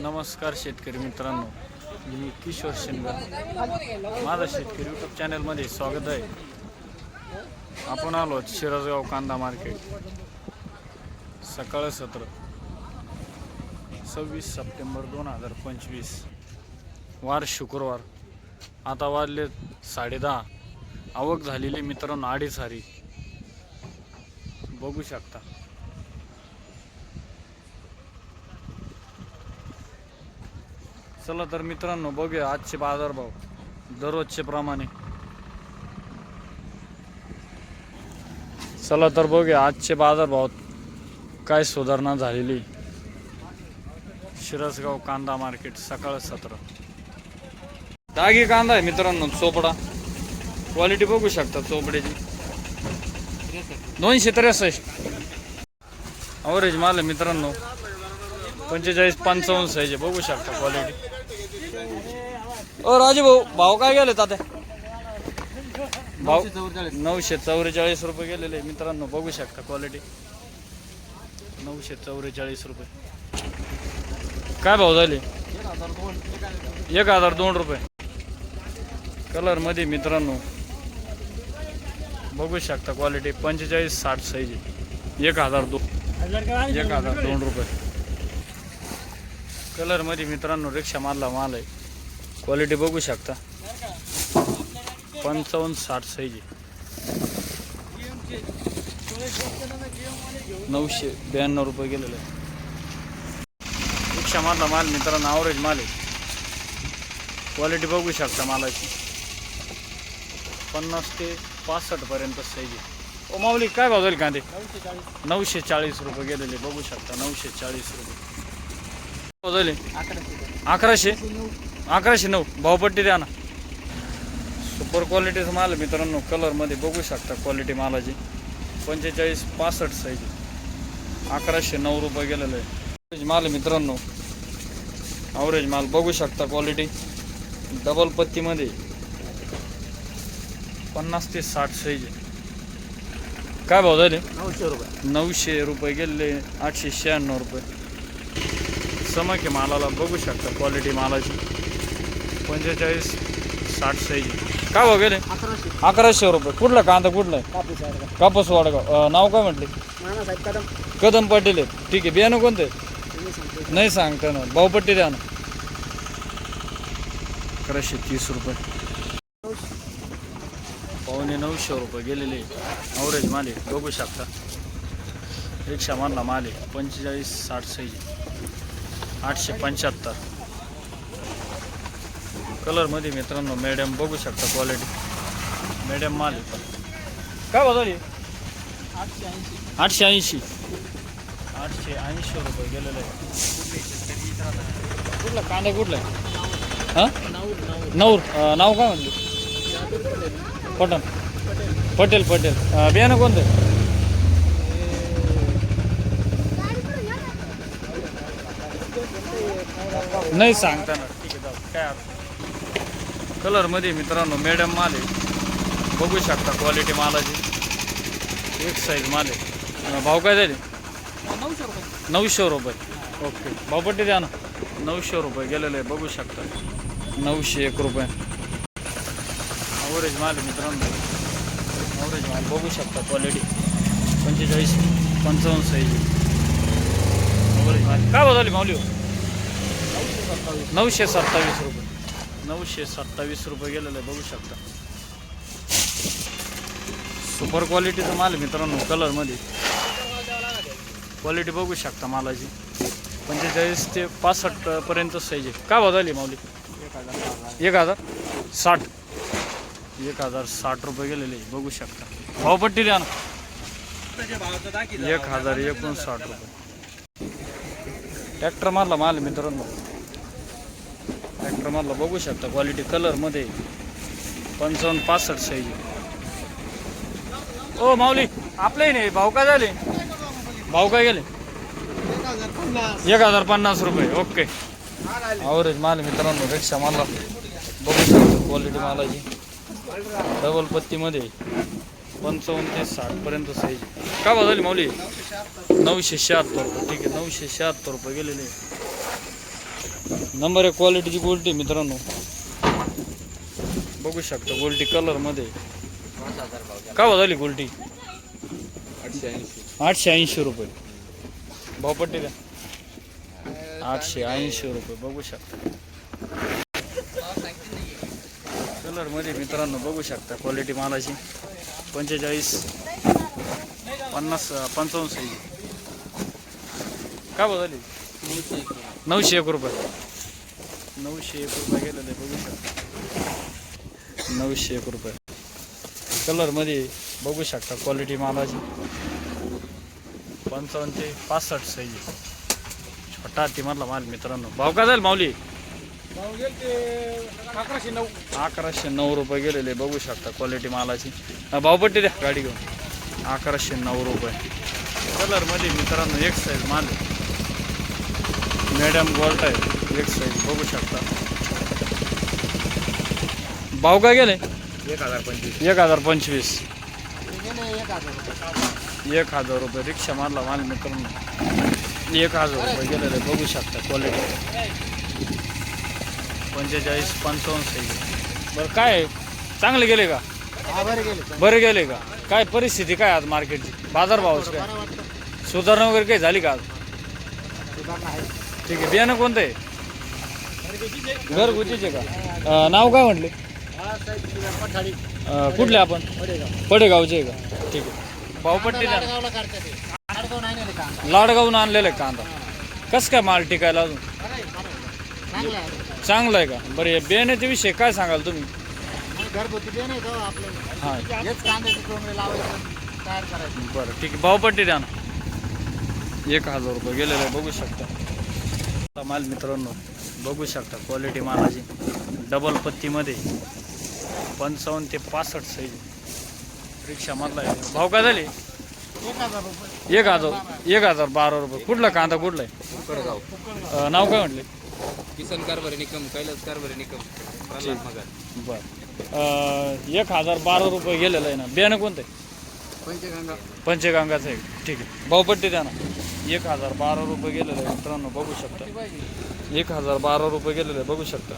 नमस्कार शेतकरी मित्रांनो मी किशोर शिंदे. माझा शेतकरी यूट्यूब चॅनलमध्ये स्वागत आहे. आपण आलो शिरसगाव कांदा मार्केट सकाळ सत्र सव्वीस सप्टेंबर दोन हजार पंचवीस. वार शुक्रवार. आता वाजले साडेदहा आवक झालेली मित्रांनो अडीच हारी बघू शकता. चला तर मित्रांनो बघूया आजचे बाजारभाव दररोजचे प्रमाणे. चला तर बघूया आजचे बाजारभावात काय सुधारणा झालेली. शिरसगाव कांदा मार्केट सकाळ सत्र. दागी कांदा आहे मित्रांनो चोपडा. क्वालिटी बघू शकता चोपड्याची. दोनशे त्रेसष्ट. अवरेज माल आहे मित्रांनो पंचेचाळीस पंचावन्न साईज आहे बघू शकता क्वालिटी ओ राजू भाऊ भाव काय गेले तात्या भाव नऊशे चौवेचाळीस रुपये गेलेले मित्रांनो बघू शकता क्वालिटी नऊशे चौवेचाळीस रुपये. काय भाव झाले? एक हजार दोन रुपये. कलरमध्ये मित्रांनो बघू शकता क्वालिटी पंचेचाळीस साठ साईज एक हजार दोन. एक हजार दोन रुपये. कलरमध्ये मित्रांनो रिक्षा मारला माल आहे. क्वालिटी बघू शकता. पंचावन्न साठ साईज नऊशे ब्याण्णव रुपये गेलेलं. आहे रिक्षा मारला माल मित्रांनो ॲव्हरेज माल आहे. क्वालिटी बघू शकता मालाची. पन्नास ते पासष्ट पर्यंत साईज आहे ओ माऊली काय भाव जाईल कांदे? नऊशे चाळीस रुपये गेलेले बघू शकता. नऊशे चाळीस रुपये. भाव झाले? अकराशे. अकराशे नऊ. भावपट्टी द्या ना. सुपर क्वालिटीचा माल आहे मित्रांनो. कलरमध्ये बघू शकता क्वालिटी मालाची. पंचेचाळीस पासष्ट साईज अकराशे नऊ रुपये गेलेलं आहे. माल आहे मित्रांनो. ॲव्हरेज माल बघू शकता क्वालिटी डबल पत्तीमध्ये पन्नास ते साठ साईज काय भाव झाले? नऊशे रुपये. नऊशे रुपये गेले आठशे शहाण्णव रुपये. समक मालाला बघू शकता क्वालिटी मालाची. पंचेचाळीस साठ साईज काय भाव गेले? अकराशे. अकराशे रुपये. कुठला? कांदा कुठला? आहे कापूस आहे का कापूस वाडगाव. अं, नाव काय म्हटले? नानासाहेब कदम. कदम पाटील आहे ठीक आहे. बियाणं कोणतं? आहे तुम्ही सांगतो नाही सांगता ना भावपट्टी द्या ना. अकराशे तीस रुपये. पावणे नऊशे रुपये गेलेले. ॲव्हरेज माल बघू शकता. रिक्षा मारला माल आहे. पंचेचाळीस साठ साईज आठशे पंच्याहत्तर. कलरमध्ये मित्रांनो मॅडम बघू शकता क्वालिटी मॅडम माल काय बदल आठशे ऐंशी आठशे ऐंशी. आठशे ऐंशी रुपये गेलेलं आहे. कुठला? कांदा कुठला? हां? नाऊर. नाव काय म्हणले? पटन पटेल पटेल. बियाणं कोणतं आहे? नाही सांगता ना ठीक आहे जाऊ. काय कलरमध्ये मित्रांनो मॅडम माल आहे. बघू शकता क्वालिटी मालाची. एक साईज माल आहे. भाव काय झाले? नऊशे रुपये. ओके भावपट्टी द्या ना. नऊशे रुपये गेलेलं आहे बघू शकता. नऊशे एक रुपये. ॲव्हरेज माल आहे मित्रांनो. ॲव्हरेज माल बघू शकता क्वालिटी पंचेचाळीस पंचावन्न साईज ॲव्हरेज माल. काय बघाली माऊली नऊशे सत्तावीस नऊशे सत्तावीस रुपये. नऊशे सत्तावीस रुपये गेलेलं आहे बघू शकता. सुपर क्वालिटीचा माल मित्रांनो कलरमध्ये क्वालिटी बघू शकता मालाची. पंचेचाळीस ते पासष्ट पर्यंत साईज आहे. का भाव झाली माऊली? एक हजार साठ. एक हजार साठ रुपये गेलेले बघू शकता. भावपट्टी द्या ना. एक हजार एकोणसाठ रुपये. ट्रॅक्टर मारला माल मित्रांनो. ट्रॅक्टर मला बघू शकता क्वालिटी कलरमध्ये पंचावन्न पासष्ट साईज ओ माऊली आपले नाही भाव काय झाले? भाव काय गेले? एक हजार पन्नास रुपये ओके. ॲव्हरेज माल मित्रांनो रिक्षा मारला बघू शकतो क्वालिटी मालाची. डबल पत्तीमध्ये पंचावन्न ते साठपर्यंत साईज का भाव झाली माऊली? नऊशे शहात्तर रुपये ठीक आहे नऊशे शहात्तर रुपये गेलेले. नंबर एक क्वालिटीची गोल्टी मित्रांनो. बघू शकता गोल्टी कलरमध्ये का भाव झाली गोल्टी? आठशे ऐंशी रुपये. भाव रुपये भावपट्टी द्या आठशे ऐंशी रुपये. बघू शकता. कलरमध्ये मित्रांनो बघू शकता क्वालिटी मालाची. पंचेचाळीस पन्नास पंचावन्न साईज. का भाव झाली? नऊशे एक रुपये. नऊशे एक रुपये गेलेले बघू शकता. नऊशे एक रुपये. कलरमध्ये बघू शकता क्वालिटी मालाची. पंचावन्न ते पासष्ट साईज छोटा हातीमधला माल मित्रांनो. भाव काय जाईल माऊली? अकराशे नऊ. अकराशे नऊ रुपये गेलेले बघू शकता क्वालिटी मालाची. भावपट्टी द्या. गाडी घेऊन. अकराशे नऊ रुपये. कलरमध्ये मित्रांनो एक साईज माल मॅडम गोल्ट आहे. एक साईज बघू शकता. भाव काय गेले? एक हजार पंचवीस. एक हजार पंचवीस. एक हजार रुपये. रिक्षा मारला माल मित्रांनो. एक हजार रुपये गेलेले बघू शकता क्वालिटी पंचेचाळीस पंचावन्न साईज बरं काय? चांगले गेले का? बरे गेले. बरे गेले का? काय परिस्थिती काय आज मार्केटची बाजार भावाची काय? सुधारणा वगैरे काही झाली का आज? सुधारणा आहे. ठीक आहे. बियाणं कोणतं आहे? घरगुतीचे का? अं, नाव काय म्हटले? अं, कुठले आपण? पडेगावचे आहे का? ठीक आहे. भावपट्टी द्या लाडगावून आणलेलं आहे कांदा. कसं काय माल टिकायला अजून? आहे, चांगलं आहे का? बरं या बियाण्याच्या विषयी काय सांगाल तुम्ही? हां. बरं ठीक आहे. भावपट्टी द्या ना. एक हजार रुपये गेलेलं आहे बघू शकता. माल मित्रांनो बघू शकता क्वालिटी मालाची. डबल पत्तीमध्ये पंचावन्न ते पासष्ट साईज रिक्षामधला आहे. भाव काय झाले? एक हजार रुपये. एक हजार बारा रुपये. कुठला कांदा कुठला आहे? नाव काय म्हटले? किसन कारभारी निकम कैलास कारभारी निकम. बरं. एक हजार बारा रुपये गेलेलं आहे ना. बियाणं कोणतं आहे? पंचगंगा. पंचगंगाचं आहे. ठीक आहे. भावपट्टी द्या ना. एक हजार बारा रुपये गेलेलं आहे मित्रांनो बघू शकता. एक हजार बारा रुपये गेलेलं आहे बघू शकता.